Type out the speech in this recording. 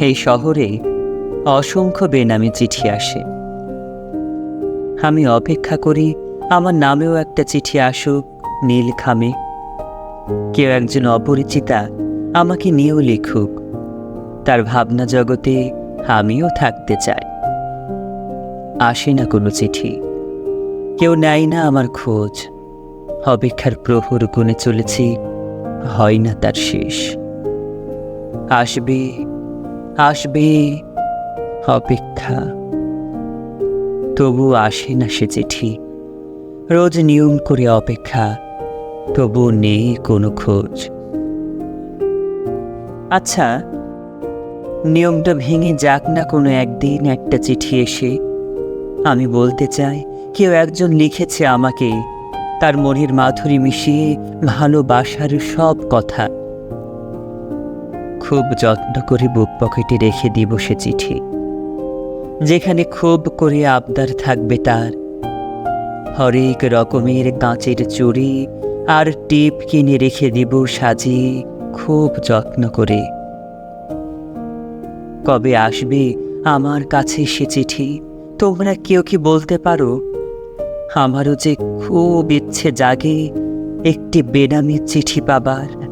এই শহরে অসংখ্য বেনামি চিঠি আসে। আমি অপেক্ষা করি আমার নামেও একটা চিঠি আসুক, নীল খামে। কেউ একজন অপরিচিতা আমাকে নিয়েও লিখুক। তার ভাবনা জগতে আমিও থাকতে চাই। আসে না কোনো চিঠি। কেউ নেয় না আমার খোঁজ। অপেক্ষার প্রহর গুনে চলেছি, হয় না তার শেষ। আসবে আসবে অপেক্ষা। তবু আসে না সে চিঠি। রোজ নিয়ম করে অপেক্ষা, তবু নেই কোনো খোঁজ। আচ্ছা নিয়মটা ভেঙে যাক না কোনো একদিন একটা চিঠি এসে। আমি বলতে চাই, কেউ একজন লিখেছে আমাকে, তার মনের মাধুরী মিশিয়ে ভালোবাসার সব কথা। খুব যত্ন করে বুক পকেটে রেখে দিব সে চিঠি। যেখানে খুব করে আবদার থাকবে তার। হরেক রকমের কাঁচের চুড়ি আর টিপ কিনে রেখে দিব সাজিয়ে খুব যত্ন করে। কবে আসবে আমার কাছে সে চিঠি, তোমরা কেউ কি বলতে পারো? আমারও যে খুব ইচ্ছে জাগে একটি বেনামি চিঠি পাবার।